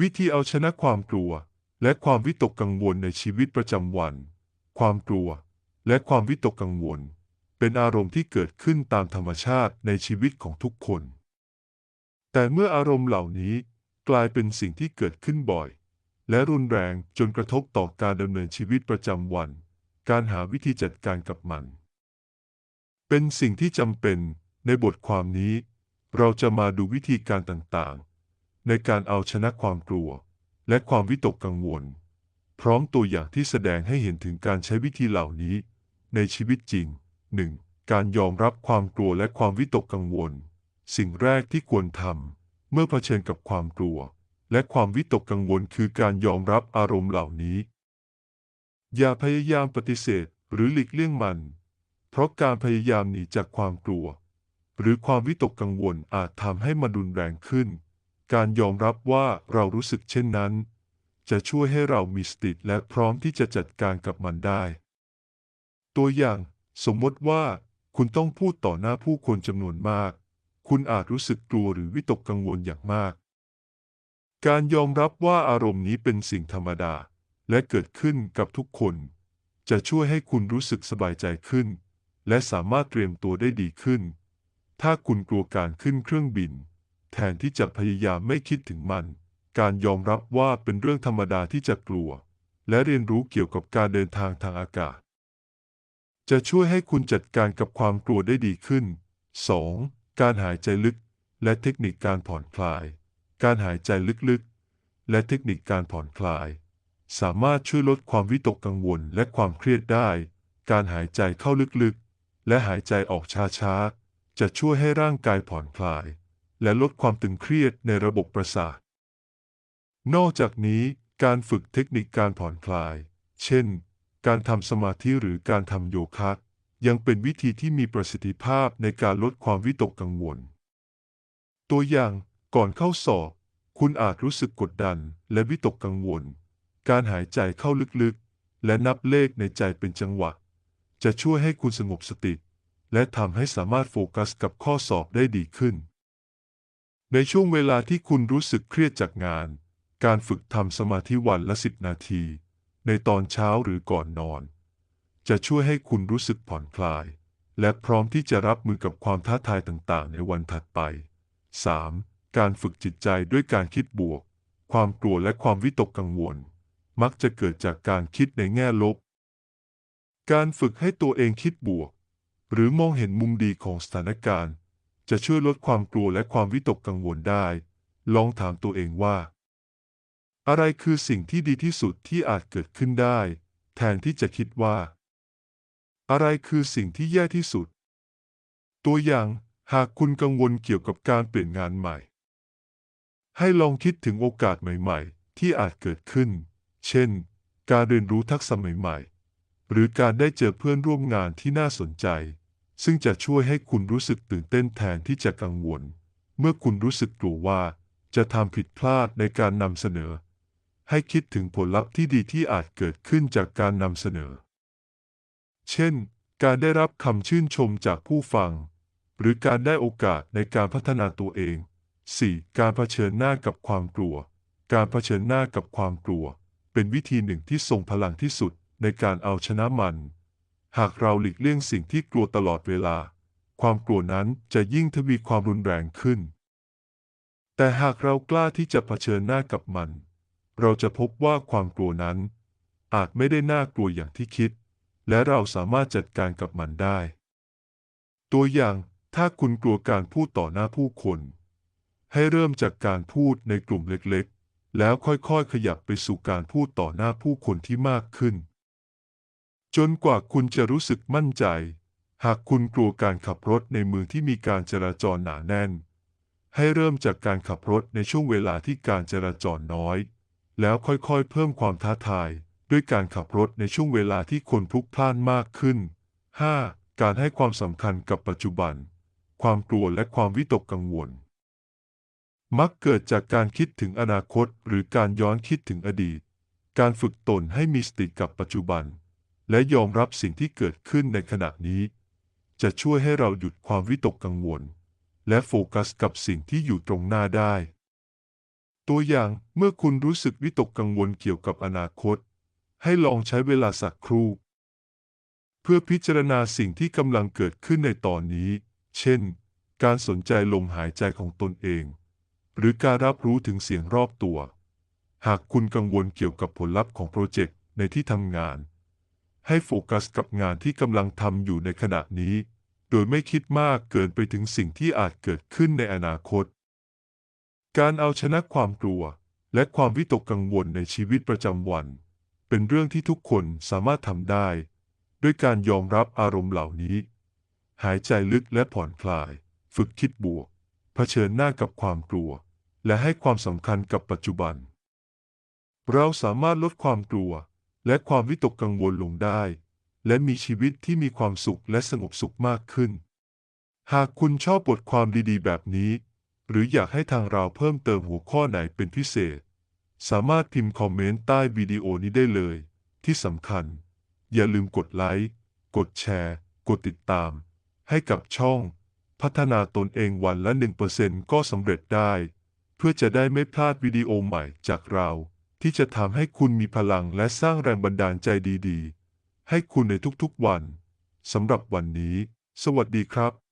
วิธีเอาชนะความกลัว และความวิตกกังวลในชีวิตประจำวัน ความกลัว และความวิตกกังวล เป็นอารมณ์ที่เกิดขึ้นตามธรรมชาติในชีวิตของทุกคน แต่เมื่ออารมณ์เหล่านี้กลายเป็นสิ่งที่เกิดขึ้นบ่อย และรุนแรงจนกระทบต่อการดำเนินชีวิตประจำวัน การหาวิธีจัดการกับมัน เป็นสิ่งที่จำเป็นในบทความนี้ เราจะมาดูวิธีการต่างๆ ในการเอาชนะความกลัว และความวิตกกังวล พร้อมตัวอย่างที่แสดงให้เห็นถึงการใช้วิธีเหล่านี้ ในชีวิตจริง 1. การยอมรับความกลัวและความวิตกกังวล สิ่งแรกที่ควรทำเมื่อเผชิญกับความกลัว และความวิตกกังวลคือการยอมรับอารมณ์เหล่านี้ อย่าพยายามปฏิเสธหรือหลีกเลี่ยงมัน เพราะการพยายามหนีจากความกลัว หรือความวิตกกังวลอาจทำให้มันรุนแรงขึ้น การยอมรับว่าเรารู้สึกเช่นนั้น จะช่วยให้เรามีสติและพร้อมที่จะจัดการกับมันได้ ตัวอย่าง สมมติว่า คุณต้องพูดต่อหน้าผู้คนจำนวนมาก คุณอาจรู้สึกกลัวหรือวิตกกังวลอย่างมาก การยอมรับว่าอารมณ์นี้เป็นสิ่งธรรมดา และเกิดขึ้นกับทุกคน จะช่วยให้คุณรู้สึกสบายใจขึ้น และสามารถเตรียมตัวได้ดีขึ้น ถ้าคุณกลัวการขึ้นเครื่องบิน แทนที่จะพยายามไม่คิดถึงมัน การยอมรับว่าเป็นเรื่องธรรมดาที่จะกลัว และเรียนรู้เกี่ยวกับการเดินทางทางอากาศ จะช่วยให้คุณจัดการกับความกลัวได้ดีขึ้น 2. การหายใจลึก และเทคนิคการผ่อนคลาย การหายใจลึกๆ และเทคนิคการผ่อนคลาย สามารถช่วยลดความวิตกกังวลและความเครียดได้ การหายใจเข้าลึกๆ และหายใจออกช้าๆ จะช่วยให้ร่างกายผ่อนคลาย และลดความตึงเครียดในระบบประสาท นอกจากนี้การฝึกเทคนิคการผ่อนคลาย เช่น การทำสมาธิหรือการทำโยคะยังเป็นวิธีที่มีประสิทธิภาพในการลดความวิตกกังวล ตัวอย่างก่อนเข้าสอบ คุณอาจรู้สึกกดดันและวิตกกังวล การหายใจเข้าลึกๆ และนับเลขในใจเป็นจังหวะ จะช่วยให้คุณสงบสติ และทำให้สามารถโฟกัสกับข้อสอบได้ดีขึ้น ในช่วงเวลาที่คุณรู้สึกเครียดจากงาน การฝึกทำสมาธิวันละสิบนาที ในตอนเช้าหรือก่อนนอน จะช่วยให้คุณรู้สึกผ่อนคลาย และพร้อมที่จะรับมือกับความท้าทายต่างๆ ในวันถัดไป 3. การฝึกจิตใจด้วยการคิดบวก ความกลัวและความวิตกกังวล มักจะเกิดจากการคิดในแง่ลบ การฝึกให้ตัวเองคิดบวก หรือมองเห็นมุมดีของสถานการณ์ จะช่วยลดความกลัวและความวิตกกังวลได้ ลองถามตัวเองว่า อะไรคือสิ่งที่ดีที่สุดที่อาจเกิดขึ้นได้ แทนที่จะคิดว่า อะไรคือสิ่งที่แย่ที่สุด ตัวอย่างหากคุณกังวลเกี่ยวกับการเปลี่ยนงานใหม่ ให้ลองคิดถึงโอกาสใหม่ๆ ที่อาจเกิดขึ้น เช่น การเรียนรู้ทักษะใหม่ๆ หรือการได้เจอเพื่อนร่วมงานที่น่าสนใจ ซึ่งจะช่วยให้คุณรู้สึกตื่นเต้นแทนที่จะกังวล เมื่อคุณรู้สึกกลัวว่า จะทำผิดพลาดในการนำเสนอ ให้คิดถึงผลลัพธ์ที่ดีที่อาจเกิดขึ้นจากการนำเสนอ เช่น การได้รับคำชื่นชมจากผู้ฟัง หรือการได้โอกาสในการพัฒนาตัวเอง 4. การเผชิญหน้ากับความกลัว การเผชิญหน้ากับความกลัว เป็นวิธีหนึ่งที่ทรงพลังที่สุดในการเอาชนะมัน หากเราหลีกเลี่ยงสิ่งที่กลัวตลอดเวลา ความกลัวนั้นจะยิ่งทวีความรุนแรงขึ้น แต่หากเรากล้าที่จะเผชิญหน้ากับมัน เราจะพบว่าความกลัวนั้น อาจไม่ได้น่ากลัวอย่างที่คิด และเราสามารถจัดการกับมันได้ ตัวอย่างถ้าคุณกลัวการพูดต่อหน้าผู้คน ให้เริ่มจากการพูดในกลุ่มเล็กๆ แล้วค่อยๆ ขยับไปสู่การพูดต่อหน้าผู้คนที่มากขึ้น จนกว่าคุณจะรู้สึกมั่นใจ หากคุณกลัวการขับรถในเมืองที่มีการจราจรหนาแน่น ให้เริ่มจากการขับรถในช่วงเวลาที่การจราจรน้อย แล้วค่อยๆ เพิ่มความท้าทายด้วยการขับรถในช่วงเวลาที่คนพลุกพล่านมากขึ้น 5. การให้ความสำคัญกับปัจจุบัน ความกลัวและความวิตกกังวล มักเกิดจากการคิดถึงอนาคตหรือการย้อนคิดถึงอดีต การฝึกตนให้มีสติกับปัจจุบัน และยอมรับสิ่งที่เกิดขึ้นในขณะนี้ จะช่วยให้เราหยุดความวิตกกังวล และโฟกัสกับสิ่งที่อยู่ตรงหน้าได้ ตัวอย่างเมื่อคุณรู้สึกวิตกกังวลเกี่ยวกับอนาคต ให้ลองใช้เวลาสักครู่ เพื่อพิจารณาสิ่งที่กำลังเกิดขึ้นในตอนนี้ เช่น การสนใจลมหายใจของตนเอง หรือการรับรู้ถึงเสียงรอบตัว หากคุณกังวลเกี่ยวกับผลลัพธ์ของโปรเจกต์ในที่ทำงาน ให้โฟกัสกับงานที่กำลังทำอยู่ในขณะนี้ โดยไม่คิดมากเกินไปถึงสิ่งที่อาจเกิดขึ้นในอนาคต การเอาชนะความกลัว และความวิตกกังวลในชีวิตประจำวัน เป็นเรื่องที่ทุกคนสามารถทำได้ ด้วยการยอมรับอารมณ์เหล่านี้ หายใจลึกและผ่อนคลาย ฝึกคิดบวก เผชิญหน้ากับความกลัว และให้ความสำคัญกับปัจจุบัน เราสามารถลดความกลัว และความวิตกกังวลลงได้ และมีชีวิตที่มีความสุขและสงบสุขมากขึ้น หากคุณชอบบทความดีๆ แบบนี้ หรืออยากให้ทางเราเพิ่มเติมหัวข้อไหนเป็นพิเศษ สามารถพิมพ์คอมเมนต์ใต้วิดีโอนี้ได้เลย ที่สำคัญ อย่าลืมกดไลค์กดแชร์ กดติดตาม ให้กับช่อง พัฒนาตนเองวันละ 1%ก็สำเร็จได้ เพื่อจะได้ไม่พลาดวิดีโอใหม่จากเรา ที่จะทำให้คุณมีพลังและสร้างแรงบันดาลใจดีๆ ให้คุณในทุกๆวันสำหรับวันนี้ สวัสดีครับ